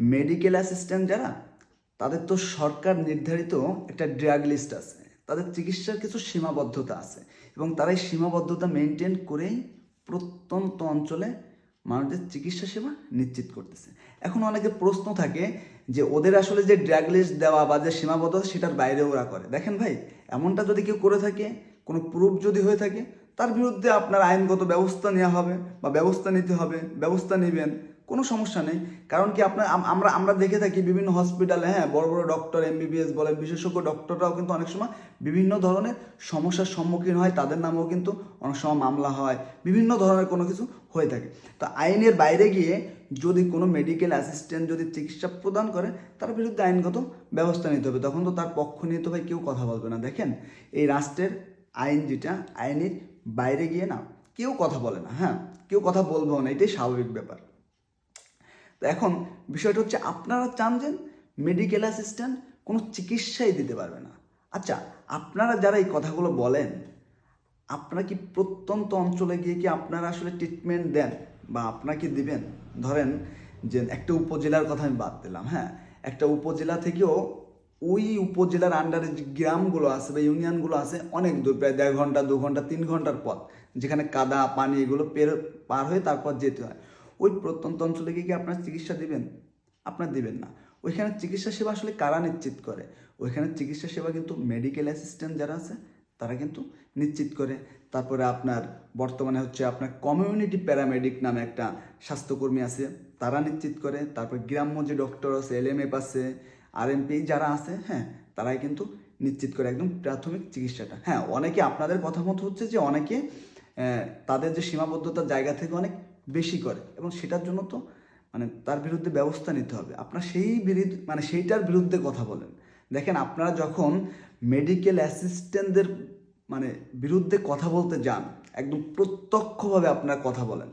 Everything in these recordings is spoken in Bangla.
মেডিকেল অ্যাসিস্ট্যান্ট যারা, তাদের তো সরকার নির্ধারিত একটা ড্রাগ লিস্ট আছে। তাদের চিকিৎসার কিছু সীমাবদ্ধতা আছে এবং তারা এই সীমাবদ্ধতা মেনটেন করেই প্রত্যন্ত অঞ্চলে মানুষদের চিকিৎসা সেবা নিশ্চিত করতেছে। এখন অনেকে প্রশ্ন থাকে যে, ওদের আসলে যে ড্রাগ লিস্ট দেওয়া বা যে সীমাবদ্ধতা, সেটার বাইরে ওরা করে। দেখেন ভাই, এমনটা যদি কেউ করে থাকে, কোনো প্রুফ যদি হয়ে থাকে, তার বিরুদ্ধে আপনার আইনগত ব্যবস্থা নেওয়া হবে বা ব্যবস্থা নিতে হবে, ব্যবস্থা নেবেন। কোনো সমস্যা নেই। কারণ কি আপনার আমরা আমরা দেখে থাকি বিভিন্ন হসপিটালে হ্যাঁ বড় বড় ডক্টর এমবিবিএস বলে বিশেষজ্ঞ ডক্টররাও কিন্তু অনেক সময় বিভিন্ন ধরনের সমস্যার সম্মুখীন হয়, তাদের নামেও কিন্তু অনেক সময় মামলা হয়, বিভিন্ন ধরনের কোনো কিছু হয়ে থাকে। তো আইনের বাইরে গিয়ে যদি কোনো মেডিকেল অ্যাসিস্ট্যান্ট যদি চিকিৎসা প্রদান করে, তার বিরুদ্ধে আইনগত ব্যবস্থা নিতে হবে। তখন তো তার পক্ষ নিয়ে তো ভাই কেউ কথা বলবে না। দেখেন, এই রাষ্ট্রের আইন যেটা, আইনের বাইরে গিয়ে না, কেউ কথা বলে না হ্যাঁ কেউ কথা বলবেও না, এটাই স্বাভাবিক ব্যাপার। তো এখন বিষয়টা হচ্ছে আপনারা চান যে মেডিকেল অ্যাসিস্ট্যান্ট কোনো চিকিৎসাই দিতে পারবে না। আচ্ছা আপনারা যারা এই কথাগুলো বলেন, আপনারা কি প্রত্যন্ত অঞ্চলে গিয়ে কি আপনারা আসলে ট্রিটমেন্ট দেন বা আপনারা কি দিবেন? ধরেন যে একটা উপজেলার কথা আমি বাদ দিলাম হ্যাঁ? একটা উপজেলা থেকেও ওই উপজেলার আন্ডারে যে গ্রামগুলো আছে বা ইউনিয়নগুলো আছে অনেক দূর, প্রায় দেড় ঘণ্টা, দু ঘণ্টা, তিন ঘণ্টার পথ। যেখানে কাদা, পানি এগুলো পের, পার হয়ে তারপর যেতে হয়। ওই প্রত্যন্ত অঞ্চলে গিয়ে কি আপনার চিকিৎসা দেবেন? আপনার দেবেন না। ওইখানে চিকিৎসা সেবা আসলে কারা নিশ্চিত করে? ওইখানে চিকিৎসা সেবা কিন্তু মেডিকেল অ্যাসিস্ট্যান্ট যারা আছে, তারা কিন্তু নিশ্চিত করে। তারপরে আপনার বর্তমানে হচ্ছে আপনার কমিউনিটি প্যারামেডিক নামে একটা স্বাস্থ্যকর্মী আছে, তারা নিশ্চিত করে। তারপর গ্রাম্য যে ডক্টর আছে এল এম এফ আছে আরএমপি যারা আছে হ্যাঁ তারাই কিন্তু নিশ্চিত করে একদম প্রাথমিক চিকিৎসাটা। হ্যাঁ অনেকে আপনাদের কথা মতো হচ্ছে যে অনেকে তাদের যে সীমাবদ্ধতার জায়গা থেকে অনেক বেশি করে এবং সেটার জন্য তো মানে তার বিরুদ্ধে ব্যবস্থা নিতে হবে। আপনার সেই বিরুদ্ধে মানে সেইটার বিরুদ্ধে কথা বলেন। দেখেন, আপনারা যখন মেডিকেল অ্যাসিস্ট্যান্টদের মানে বিরুদ্ধে কথা বলতে যান, একদম প্রত্যক্ষভাবে আপনারা কথা বলেন,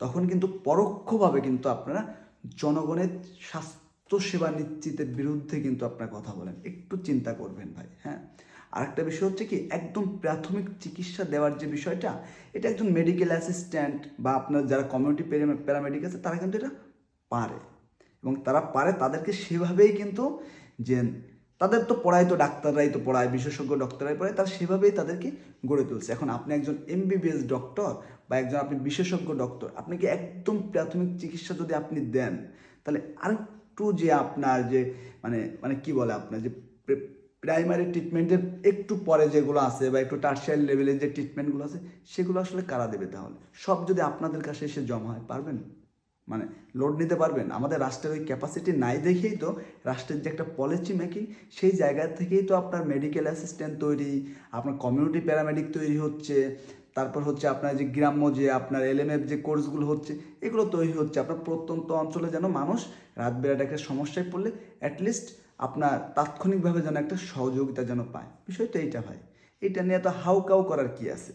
তখন কিন্তু পরোক্ষভাবে কিন্তু আপনারা জনগণের স্বাস্থ্য সেবা নিশ্চিতের বিরুদ্ধে কিন্তু আপনারা কথা বলেন। একটু চিন্তা করবেন ভাই হ্যাঁ? আরেকটা বিষয় হচ্ছে কি, একদম প্রাথমিক চিকিৎসা দেওয়ার যে বিষয়টা, এটা একজন মেডিকেল অ্যাসিস্ট্যান্ট বা আপনার যারা কমিউনিটি প্যারামেডিক আছে, তারা কিন্তু এটা পারে। এবং তারা পারে, তাদেরকে সেভাবেই কিন্তু যে তাদের তো পড়ায় তো ডাক্তাররাই তো পড়ায়, বিশেষজ্ঞ ডক্টররাই পড়ায়, তারা সেভাবেই তাদেরকে গড়ে তুলছে। এখন আপনি একজন এমবিবিএস ডক্টর বা একজন আপনি বিশেষজ্ঞ ডক্টর আপনি কি একদম প্রাথমিক চিকিৎসা যদি আপনি দেন, তাহলে আরেকটু যে আপনার যে মানে মানে কি বলে আপনার যে প্রাইমারি ট্রিটমেন্টের একটু পরে যেগুলো আছে বা একটু টার্সিয়ারি লেভেলের যে ট্রিটমেন্টগুলো আছে, সেগুলো আসলে কারা দেবে তাহলে? সব যদি আপনাদের কাছে এসে জমা হয়, পারবেন? মানে লোড নিতে পারবেন? আমাদের রাষ্ট্রের ওই ক্যাপাসিটি নাই দেখেই তো, রাষ্ট্রের যে একটা পলিসি মেকিং সেই জায়গা থেকেই তো আপনার মেডিকেল অ্যাসিস্ট্যান্ট তৈরি, আপনার কমিউনিটি প্যারামেডিক তৈরি হচ্ছে, তারপর হচ্ছে আপনার যে গ্রাম্য যে আপনার এলএমএফ যে কোর্সগুলো হচ্ছে, এগুলো তৈরি হচ্ছে। আপনার প্রত্যন্ত অঞ্চলে যেন মানুষ রাত বেড়াট একটা সমস্যায় পড়লে অ্যাটলিস্ট আপনার তাৎক্ষণিকভাবে যেন একটা সহযোগিতা যেন পায়। বিষয়টা এইটা ভাই। এটা নিয়ে তো হাউ কাউ করার কি আছে?